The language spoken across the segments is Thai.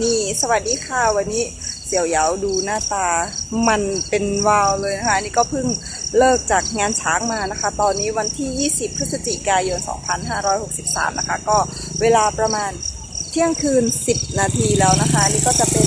นี่สวัสดีค่ะวันนี้เสี่ยวเหยาดูหน้าตามันเป็นวาวเลยนะคะนี่ก็เพิ่งเลิกจากงานช้างมานะคะ ตอนนี้วันที่ 20 พฤศจิกายน 2563 นะคะ ก็เวลาประมาณเที่ยงคืน 10 นาทีแล้วนะคะ นี่ก็จะเป็น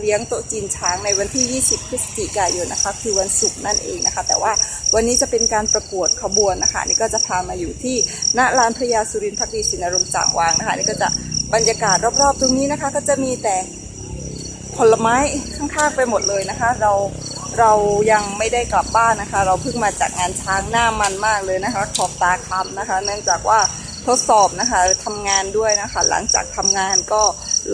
เลี้ยงโต๊ะจีนช้างในวันที่ 20 พฤศจิกายนนะคะ คือวันศุกร์นั่นเองนะคะ แต่ว่าวันนี้จะเป็นการประกวดขบวนนะคะนี่ก็จะพามาอยู่ที่ณลานพญาสุรินทร์พักดีศินารมจางวางนะคะนนี่ก็จะบรรยากาศรอบๆ ตรงนี้นะคะ ก็จะมีแต่ผลไม้ข้างๆไปหมดเลยนะคะ เราเรายังไม่ได้กลับบ้านนะคะ เราเพิ่งมาจากงานช้างหน้ามันมากเลยนะคะ ขอบตาคำนะคะ เนื่องจากว่าทดสอบนะคะทำงานด้วยนะคะ หลังจากทำงานก็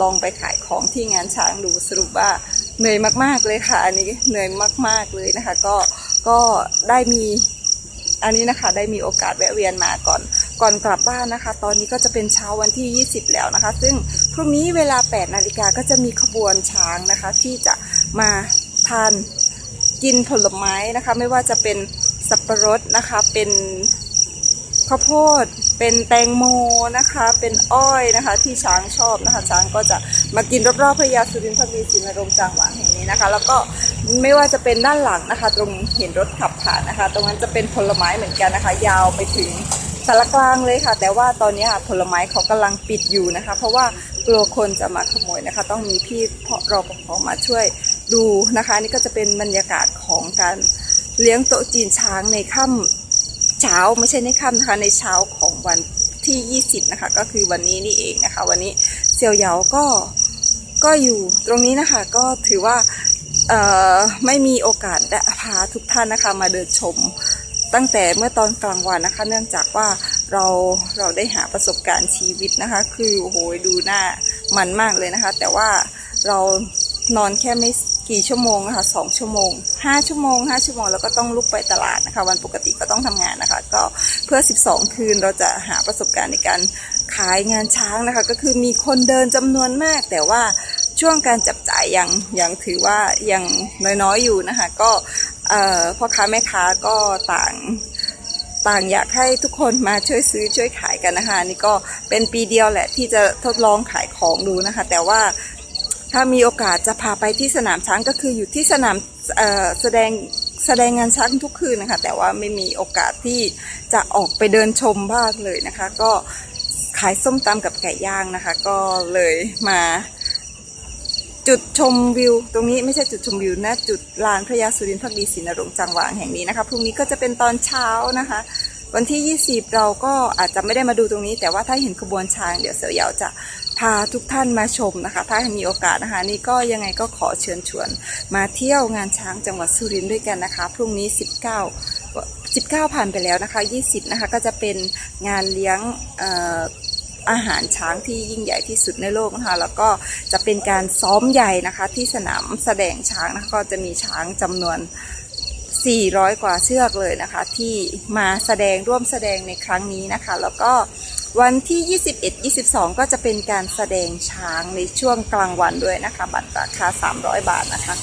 ลองไปขายของที่งานช้างดูสรุปว่าเหนื่อยมากๆเลยค่ะ อันนี้เหนื่อยมาก ๆเลยนะคะ ก็ก็ได้มีอันนี้นะคะได้มีโอกาสแวะเวียนมาก่อนก่อนกลับบ้านนะคะ ตอนนี้ก็จะเป็นเช้าวันที่ 20 แล้วนะคะ ซึ่งพรุ่งนี้เวลา 8 นาฬิกาก็จะมีขบวนช้างนะคะ ที่จะมาทานกินผลไม้นะคะ ไม่ว่าจะเป็นสับปะรดนะคะเป็น ข้าวโพดเป็นแตงโมนะคะ เป็นอ้อยนะคะ ที่ช้างชอบนะคะ ช้างก็จะมากินรอบๆพระยาสุรินทร์พักดีศรีนรงจางหวางแห่งนี้นะคะ แล้วก็ไม่ว่าจะเป็นด้านหลังนะคะ ตรงเห็นรถขับผ่านนะคะ ตรงนั้นจะเป็นผลไม้เหมือนกันนะคะ ยาวไปถึงสารกลางเลยค่ะ แต่ว่าตอนนี้ค่ะผลไม้เขากำลังปิดอยู่นะคะ เพราะว่ากลัวคนจะมาขโมยนะคะ ต้องมีพี่รอปภมาช่วยดูนะคะนนี่ก็จะเป็นบรรยากาศของการเลี้ยงโต๊ะจีนช้างในค่ำ เช้าไม่ใช่ในค่ำนะคะในเช้าของวันที่ 20 นะคะ ก็คือวันนี้นี่เองนะคะ วันนี้เซียวเหยาก็ก็อยู่ตรงนี้นะคะก็ถือว่าไม่มีโอกาสได้พาทุกท่านนะคะมาเดินชมตั้งแต่เมื่อตอนกลางวันนะคะ เนื่องจากว่าเราเราได้หาประสบการณ์ชีวิตนะคะ คือโอ้โหดูหน้ามันมากเลยนะคะ แต่ว่าเรา นอนแค่ไม่กี่ชั่วโมงนะคะสองชั่วโมงห้าชั่วโมงห้าชั่วโมงแล้วก็ต้องลุกไปตลาดนะคะ วันปกติก็ต้องทำงานนะคะ ก็เพื่อ 12 คืนเราจะหาประสบการณ์ในการขายงานช้างนะคะ ก็คือมีคนเดินจำนวนมาก แต่ว่าช่วงการจับจ่ายยังยังถือว่ายังน้อยๆอยู่นะคะ ก็พ่อค้าแม่ค้าก็ต่างต่างอยากให้ทุกคนมาช่วยซื้อช่วยขายกันนะคะนนี่ก็เป็นปีเดียวแหละที่จะทดลองขายของดูนะคะ แต่ว่า ถ้ามีโอกาสจะพาไปที่สนามช้างก็คืออยู่ที่สนามแสดงแสดงงานช้างทุกคืนนะคะ แต่ว่าไม่มีโอกาสที่จะออกไปเดินชมบ้างเลยนะคะ ก็ขายส้มตำกับไก่ย่างนะคะ ก็เลยมาจุดชมวิว ตรงนี้ไม่ใช่จุดชมวิวนะจุดลานพระยาสุรินทร์พักดีศรีนรงค์จังหวางแห่งนี้นะคะพรุ่งนี้ก็จะเป็นตอนเช้านะคะ วันที่ 20 เราก็อาจจะไม่ได้มาดูตรงนี้ แต่ว่าถ้าเห็นขบวนช้างเดี๋ยวเสือเยาวจะพาทุกท่านมาชมนะคะ ถ้ามีโอกาสนะคะ นี่ก็ยังไงก็ขอเชิญชวน มาเที่ยวงานช้างจังหวัดสุรินทร์ด้วยกันนะคะ พรุ่งนี้ 19 19 ผ่านไปแล้วนะคะ 20 นะคะ ก็จะเป็นงานเลี้ยงเอ่ออาหารช้างที่ยิ่งใหญ่ที่สุดในโลกนะคะ แล้วก็จะเป็นการซ้อมใหญ่นะคะที่สนามแสดงช้างนะคะก็จะมีช้างจำนวน 400 กว่าเชือกเลยนะคะ ที่มาแสดงร่วมแสดงในครั้งนี้นะคะ แล้วก็วันที่ 21 22 ก็จะเป็นการแสดงช้างในช่วงกลางวันด้วยนะคะ บัตรราคา 300 บาทนะคะ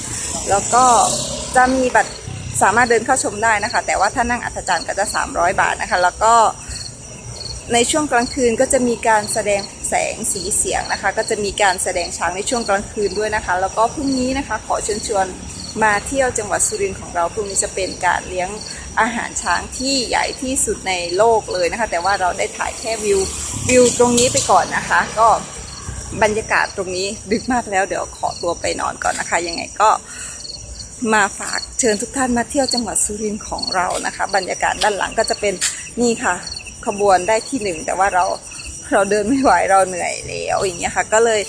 แล้วก็จะมีบัตรสามารถเดินเข้าชมได้นะคะ แต่ว่าถ้านั่งอัศจรรย์ก็จะ 300 บาทนะคะ แล้วก็ในช่วงกลางคืนก็จะมีการแสดงแสงสีเสียงนะคะ ก็จะมีการแสดงช้างในช่วงกลางคืนด้วยนะคะ แล้วก็พรุ่งนี้นะคะขอเชิญชวน มาเที่ยวจังหวัดสุรินทร์ของเราพรุ่งนี้จะเป็นการเลี้ยงอาหารช้างที่ใหญ่ที่สุดในโลกเลยนะคะ แต่ว่าเราได้ถ่ายแค่วิววิวตรงนี้ไปก่อนนะคะ ก็บรรยากาศตรงนี้ดึกมากแล้วเดี๋ยวขอตัวไปนอนก่อนนะคะ ยังไงก็มาฝากเชิญทุกท่านมาเที่ยวจังหวัดสุรินทร์ของเรานะคะ บรรยากาศด้านหลังก็จะเป็นนี่ค่ะ ขบวนได้ที่หนึ่งแต่ว่าเราเราเดินไม่ไหวเราเหนื่อยแล้วอย่างเงี้ยค่ะ ก็เลย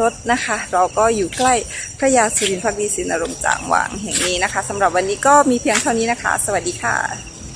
รถนะคะ เราก็อยู่ใกล้พระยาสุรินทร์พักดีศรีนรงค์จางหวางแห่งนี้นะคะสำหรับวันนี้ก็มีเพียงเท่านี้นะคะ สวัสดีค่ะ